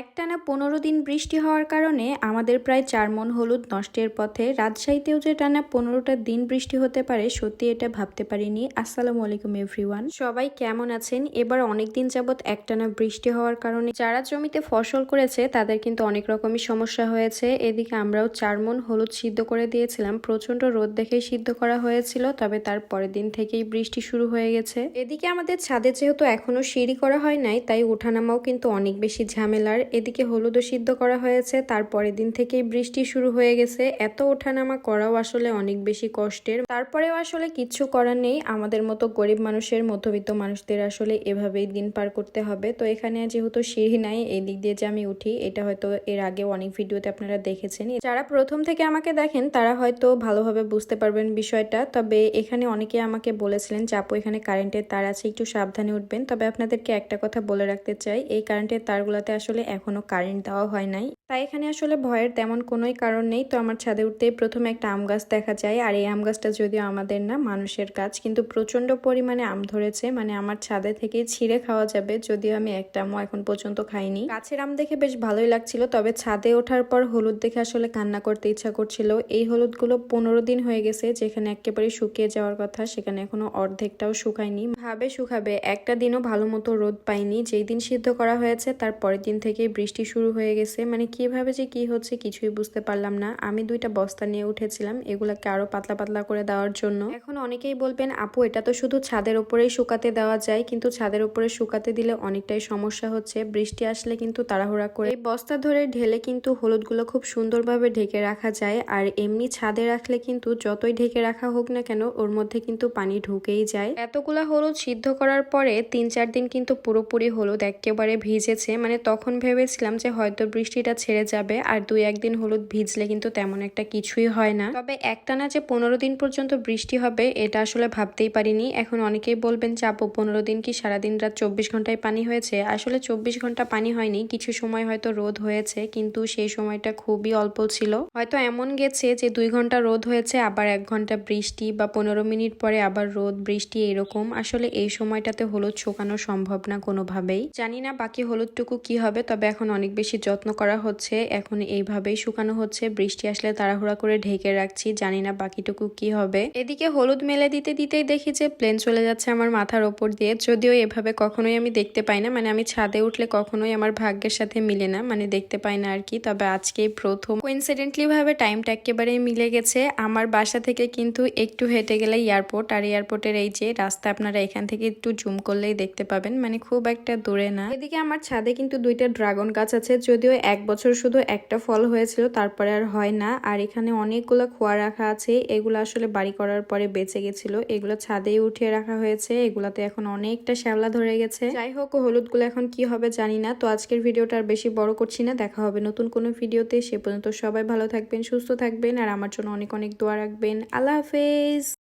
একটানা পনেরো দিন বৃষ্টি হওয়ার কারণে আমাদের প্রায় চার মন হলুদ নষ্টের পথে রাজশাহীতেও যে টানা পনেরোটা দিন বৃষ্টি হতে পারে, সত্যি এটা ভাবতে পারিনি। আসসালামু আলাইকুম এভরিওয়ান সবাই কেমন আছেন? এবার অনেক দিন যাবৎ একটানা বৃষ্টি হওয়ার কারণে যারা জমিতে ফসল করেছে, তাদের কিন্তু অনেক রকমই সমস্যা হয়েছে। এদিকে আমরাও চার মন হলুদ সিদ্ধ করে দিয়েছিলাম। প্রচণ্ড রোদ দেখেই সিদ্ধ করা হয়েছিল, তবে তার পরের দিন থেকেই বৃষ্টি শুরু হয়ে গেছে। এদিকে আমাদের ছাদে যেহেতু এখনও সিঁড়ি করা হয় নাই, তাই উঠানামাও কিন্তু অনেক বেশি ঝামেলার। এদিকে হলুদও সিদ্ধ করা হয়েছে, তারপরের দিন থেকেই বৃষ্টি শুরু হয়ে গেছে। এত ওঠানামা করাও আসলে অনেক বেশি কষ্টের। তারপরেও আসলে কিচ্ছু করার নেই। আমাদের মতো গরিব মানুষের, মধ্যবিত্ত মানুষদের আসলে এভাবেই দিন পার করতে হবে। তো এখানে যেহেতু সিঁড়ি নাই, এই দিক দিয়ে যে আমি উঠি, এটা হয়তো এর আগে অনেক ভিডিওতে আপনারা দেখেছেন। যারা প্রথম থেকে আমাকে দেখেন, তারা হয়তো ভালোভাবে বুঝতে পারবেন বিষয়টা। তবে এখানে অনেকে আমাকে বলেছিলেন যে, আপু, এখানে কারেন্টের তার আছে, একটু সাবধানে উঠবেন। তবে আপনাদেরকে একটা কথা বলে রাখতে চাই, এই কারেন্টের তারগুলোতে আসলে এখনও কারেন্ট দেওয়া হয় নাই। তাই এখানে আসলে ভয়ের তেমন কোনোই কারণ নেই। তো আমার ছাদে উঠতেই প্রথমে একটা আম গাছ দেখা যায়। আর এই আম গাছটা যদিও আমাদের না, মানুষের গাছ, কিন্তু প্রচণ্ড পরিমাণে আম ধরেছে। মানে আমার ছাদে থেকে ছিঁড়ে খাওয়া যাবে। যদিও আমি একটা আমও এখন পর্যন্ত খাইনি। গাছের আম দেখে বেশ ভালোই লাগছিল। তবে ছাদে ওঠার পর হলুদ দেখে আসলে কান্না করতে ইচ্ছা করছিল। এই হলুদগুলো পনেরো দিন হয়ে গেছে। যেখানে একেবারে শুকিয়ে যাওয়ার কথা, সেখানে এখনও অর্ধেকটাও শুকায়নি। ভাবে শুকাবে। একটা দিনও ভালো মতো রোদ পাইনি। যেই দিন সিদ্ধ করা হয়েছে, তার পরের দিন থেকেই বৃষ্টি শুরু হয়ে গেছে। মানে কীভাবে যে কি হচ্ছে কিছুই বুঝতে পারলাম না। আমি দুইটা বস্তা নিয়ে উঠেছিলাম এগুলাকে আরও পাতলা পাতলা করে দেওয়ার জন্য। এখন অনেকেই বলবেন, আপু, এটা তো শুধু ছাদের উপরেই শুকাতে দেওয়া যায়। কিন্তু ছাদের উপরে শুকাতে দিলে অনেকটাই সমস্যা হচ্ছে। বৃষ্টি আসলে কিন্তু তাড়াহুড়া করে এই বস্তা ধরে ঢেলে কিন্তু হলুদগুলো খুব সুন্দরভাবে ঢেকে রাখা যায়। আর এমনি ছাদে রাখলে কিন্তু যতই ঢেকে রাখা হোক না কেন, ওর মধ্যে কিন্তু পানি ঢুকেই যায়। এতগুলা হলুদ সিদ্ধ করার পরে তিন চার দিন কিন্তু পুরোপুরি হলুদ একেবারে ভিজেছে। মানে তখন ভেবেছিলাম যে হয়তো বৃষ্টিটা ছেড়ে যাবে আর দুই একদিন হলুদ ভিজলে কিন্তু তেমন একটা কিছুই হয় না। তবে একটানা যে পনেরো দিন পর্যন্ত বৃষ্টি হবে, এটা আসলে ভাবতেই পারিনি। এখন অনেকেই বলবেন চাপো পনেরো দিন কি সারাদিন রাত চব্বিশ ঘন্টায় পানি হয়েছে? আসলে চব্বিশ ঘণ্টা পানি হয়নি, কিছু সময় হয়তো রোদ হয়েছে, কিন্তু সেই সময়টা খুবই অল্প ছিল। হয়তো এমন গেছে যে, দুই ঘণ্টা রোদ হয়েছে, আবার এক ঘণ্টা বৃষ্টি বা পনেরো মিনিট পরে আবার রোদ, বৃষ্টি এরকম। আসলে এই সময়টাতে হলুদ শুকানো সম্ভব না কোনোভাবেই। জানি না বাকি হলুদটুকু কি হবে তবে এখন অনেক বেশি যত্ন করা হচ্ছে। এখন এইভাবেই শুকানো হচ্ছে। বৃষ্টি আসলে তাড়াহুড়া করে ঢেকে রাখছি। জানি না বাকিটুকু কি হবে। এদিকে হলুদ মেলে দিতে দিতেই দেখি যে প্লেন চলে যাচ্ছে আমার মাথার ওপর দিয়ে। যদিও এভাবে কখনোই আমি দেখতে পাই না। মানে আমি ছাদে উঠলে কখনোই আমার ভাগ্যের সাথে মিলে না। মানে দেখতে পাই না আর কি। তবে আজকেই প্রথম কোইন্সিডেন্টলি ভাবে টাইমটা একেবারেই মিলে গেছে। আমার বাসা থেকে কিন্তু একটু হেঁটে গেলে এয়ারপোর্ট আর এয়ারপোর্টের এই যে রাস্তা আপনারা এখান থেকে একটু জুম করলেই দেখতে পাবেন। মানে খুব একটা দূরে না। এদিকে আমার ছাদে কিন্তু দুইটা ড্রাগন গাছ আছে, যদিও এক বছর শুধু একটা ফল হয়েছিল, তারপরে আর হয় না। আর এখানে অনেকগুলো খোয়া রাখা আছে, এগুলো আসলে বাড়ি করার পরে বেঁচে গেছিল। এগুলো ছাদেই উঠিয়ে রাখা হয়েছে, এগুলাতে এখন অনেকটা শ্যাওলা ধরে গেছে। যাই হোক, হলুদগুলো এখন কি হবে জানি না, তো আজকের ভিডিওটা আর বেশি বড় করছি না, দেখা হবে নতুন কোনো ভিডিওতে। সে পর্যন্ত সবাই ভালো থাকবেন, সুস্থ থাকবেন, আর আমার জন্য অনেক অনেক দোয়া রাখবেন। আল্লাহ হাফেজ!